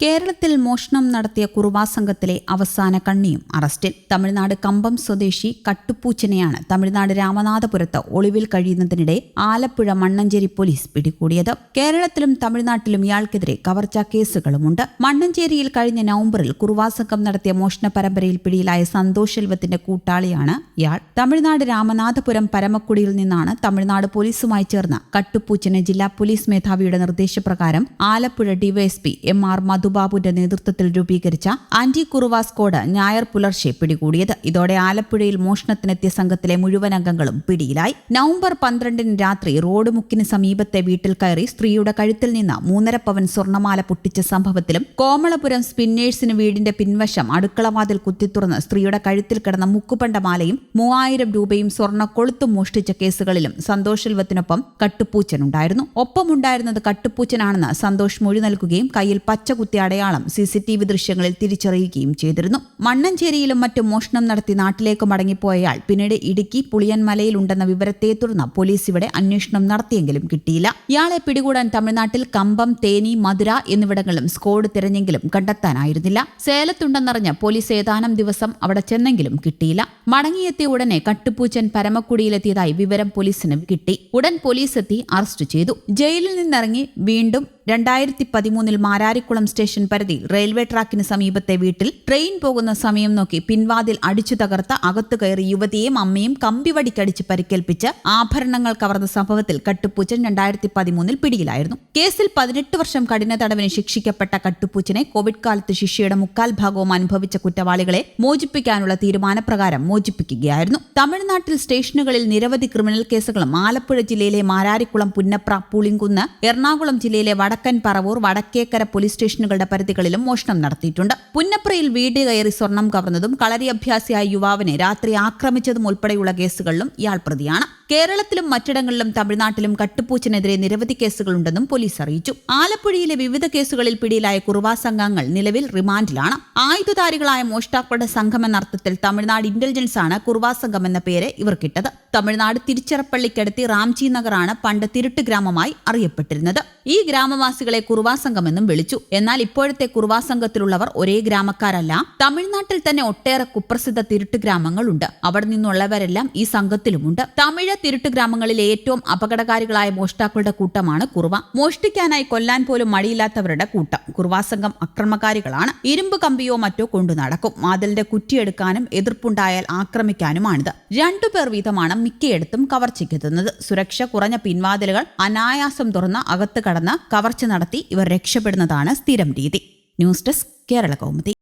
കേരളത്തിൽ മോഷണം നടത്തിയ കുറുവാ സംഘത്തിലെ അവസാന കണ്ണിയും അറസ്റ്റിൽ. തമിഴ്നാട് കമ്പം സ്വദേശി കട്ടുപ്പൂച്ചനെയാണ് തമിഴ്നാട് രാമനാഥപുരത്ത് ഒളിവിൽ കഴിയുന്നതിനിടെ ആലപ്പുഴ മണ്ണഞ്ചേരി പോലീസ് പിടികൂടിയത്. കേരളത്തിലും തമിഴ്നാട്ടിലും ഇയാൾക്കെതിരെ കവർച്ചാ കേസുകളുമുണ്ട്. മണ്ണഞ്ചേരിയിൽ കഴിഞ്ഞ നവംബറിൽ കുറുവാ സംഘം നടത്തിയ മോഷണ പരമ്പരയിൽ പിടിയിലായ സന്തോഷ് ശെൽവത്തിന്റെ കൂട്ടാളിയാണ് ഇയാൾ. തമിഴ്നാട് രാമനാഥപുരം പരമക്കുടിയിൽ നിന്നാണ് തമിഴ്നാട് പോലീസുമായി ചേർന്ന കട്ടുപ്പൂച്ചനെ ജില്ലാ പോലീസ് മേധാവിയുടെ നിർദ്ദേശപ്രകാരം ആലപ്പുഴ ഡിവൈഎസ്പി എം ആർ മധുബാബുന്റെ നേതൃത്വത്തിൽ രൂപീകരിച്ച ആന്റി കുറുവ സ്ക്വാഡ് ഞായർ പുലർച്ചെ പിടികൂടിയത്. ഇതോടെ ആലപ്പുഴയിൽ മോഷണത്തിനെത്തിയ സംഘത്തിലെ മുഴുവൻ അംഗങ്ങളും പിടിയിലായി. നവംബർ പന്ത്രണ്ടിന് രാത്രി റോഡ് മുക്കിന് സമീപത്തെ വീട്ടിൽ കയറി സ്ത്രീയുടെ കഴുത്തിൽ നിന്ന് മൂന്നര പവൻ സ്വർണമാല പൊട്ടിച്ച സംഭവത്തിലും കോമളപുരം സ്പിന്നേഴ്സിന് വീടിന്റെ പിൻവശം അടുക്കളവാതിൽ കുത്തിത്തുറന്ന് സ്ത്രീയുടെ കഴുത്തിൽ കിടന്ന മുക്കുപണ്ടമാലയും മൂവായിരം രൂപയും സ്വർണ കൊളുത്തും മോഷ്ടിച്ച കേസുകളിലും സന്തോഷ് ശെൽവത്തിനൊപ്പം കട്ടുപ്പൂച്ചനുണ്ടായിരുന്നു ഒപ്പമുണ്ടായിരുന്നത് കട്ടുപ്പൂച്ചനാണെന്ന് സന്തോഷ് മൊഴി നൽകുകയും കയ്യിൽ പച്ച കുത്തി അടയാളം സി സി ടി വി ദൃശ്യങ്ങളിൽ തിരിച്ചറിയുകയും ചെയ്തിരുന്നു. മണ്ണഞ്ചേരിയിലും മറ്റും മോഷണം നടത്തി നാട്ടിലേക്ക് മടങ്ങിപ്പോയയാൾ പിന്നീട് ഇടുക്കി പുളിയൻമലയിലുണ്ടെന്ന വിവരത്തെ തുടർന്ന് പോലീസ് ഇവിടെ അന്വേഷണം നടത്തിയെങ്കിലും കിട്ടിയില്ല. ഇയാളെ പിടികൂടാൻ തമിഴ്നാട്ടിൽ കമ്പം തേനി മധുര എന്നിവിടങ്ങളിലും സ്കോഡ് തിരഞ്ഞെങ്കിലും കണ്ടെത്താനായിരുന്നില്ല. സേലത്തുണ്ടെന്നറിഞ്ഞ് പോലീസ് ഏതാനും ദിവസം അവിടെ ചെന്നെങ്കിലും കിട്ടിയില്ല. മടങ്ങിയെത്തിയ ഉടനെ കട്ടുപൂച്ചൻ പരമക്കുടിയിലെത്തിയതായി വിവരം പോലീസിന് കിട്ടി. ഉടൻ പോലീസ് എത്തി അറസ്റ്റ് ചെയ്തു. ജയിലിൽ നിന്നിറങ്ങി വീണ്ടും രണ്ടായിരത്തി പതിമൂന്നിൽ മാരാരിക്കുളം സ്റ്റേഷൻ പരിധി റെയിൽവേ ട്രാക്കിന് സമീപത്തെ വീട്ടിൽ ട്രെയിൻ പോകുന്ന സമയം നോക്കി പിൻവാതിൽ അടിച്ചു തകർത്ത അകത്തു കയറി യുവതിയും അമ്മയും കമ്പിവടിക്കടിച്ച് പരിക്കേൽപ്പിച്ച് ആഭരണങ്ങൾ കവർന്ന സംഭവത്തിൽ കട്ടുപൂച്ചൻ രണ്ടായിരത്തി പതിമൂന്നിൽ പിടിയിലായിരുന്നു. കേസിൽ പതിനെട്ട് വർഷം കഠിന തടവിന് ശിക്ഷിക്കപ്പെട്ട കട്ടുപൂച്ചനെ കോവിഡ് കാലത്ത് ശിഷ്യയുടെ മുക്കാൽ ഭാഗവും അനുഭവിച്ച കുറ്റവാളികളെ മോചിപ്പിക്കാനുള്ള തീരുമാനപ്രകാരം മോചിപ്പിക്കുകയായിരുന്നു. തമിഴ്നാട്ടിൽ സ്റ്റേഷനുകളിൽ നിരവധി ക്രിമിനൽ കേസുകളും ആലപ്പുഴ ജില്ലയിലെ മാരാരിക്കുളം പുന്നപ്ര പുളിങ്കുന്ന് എറണാകുളം ജില്ലയിലെ വടക്കൻ പറവൂർ വടക്കേക്കര പോലീസ് സ്റ്റേഷനുകളുടെ പരിധികളിലും മോഷണം നടത്തിയിട്ടുണ്ട്. പുന്നപ്രയിൽ വീട് കയറി സ്വർണം കവർന്നതും കളരി അഭ്യാസിയായ യുവാവിനെ രാത്രി ആക്രമിച്ചതും ഉൾപ്പെടെയുള്ള കേസുകളിലും ഇയാൾ പ്രതിയാണ്. കേരളത്തിലും മറ്റിടങ്ങളിലും തമിഴ്നാട്ടിലും കട്ടുപൂച്ചിനെതിരെ നിരവധി കേസുകളുണ്ടെന്നും പോലീസ് അറിയിച്ചു. ആലപ്പുഴയിലെ വിവിധ കേസുകളിൽ പിടിയിലായ കുറുവാ നിലവിൽ റിമാൻഡിലാണ്. ആയുധധാരികളായ മോഷ്ടാക്കളുടെ സംഘമെന്നർത്ഥത്തിൽ തമിഴ്നാട് ഇന്റലിജൻസ് ആണ് കുറുവാ സംഘം എന്ന പേര് ഇവർക്കിട്ടത്. തമിഴ്നാട് തിരുച്ചിറപ്പള്ളിക്കടുത്തി റാംജി നഗറാണ് പണ്ട് തിരുട്ട് ഗ്രാമമായി അറിയപ്പെട്ടിരുന്നത്. ഈ ഗ്രാമവാസികളെ കുറുവാ സംഘമെന്നും വിളിച്ചു. എന്നാൽ ഇപ്പോഴത്തെ കുറുവാ സംഘത്തിലുള്ളവർ ഒരേ ഗ്രാമക്കാരല്ല. തമിഴ്നാട്ടിൽ തന്നെ ഒട്ടേറെ കുപ്രസിദ്ധ തിരുട്ട് ഗ്രാമങ്ങളുണ്ട്. അവിടെ നിന്നുള്ളവരെല്ലാം ഈ സംഘത്തിലുമുണ്ട്. തമിഴ് തിരുട്ട് ഗ്രാമങ്ങളിലെ ഏറ്റവും അപകടകാരികളായ മോഷ്ടാക്കളുടെ കൂട്ടമാണ് കുറുവ. മോഷ്ടിക്കാനായി കൊല്ലാൻ പോലും മടിയില്ലാത്തവരുടെ കൂട്ടം. കുറുവാ സംഘം അക്രമകാരികളാണ്. ഇരുമ്പ് കമ്പിയോ മറ്റോ കൊണ്ടു നടക്കും. മാതലിന്റെ കുറ്റിയെടുക്കാനും എതിർപ്പുണ്ടായാൽ ആക്രമിക്കാനുമാണിത്. രണ്ടുപേർ വീതമാണ് മിക്കയിടത്തും കവർച്ചയ്ക്കെത്തുന്നത്. സുരക്ഷ കുറഞ്ഞ പിൻവാതിലുകൾ അനായാസം തുറന്ന് അകത്ത് കടന്ന് കവർച്ച നടത്തി ഇവർ രക്ഷപ്പെടുന്നതാണ് സ്ഥിരം രീതി. News desk Kerala Kaumudi.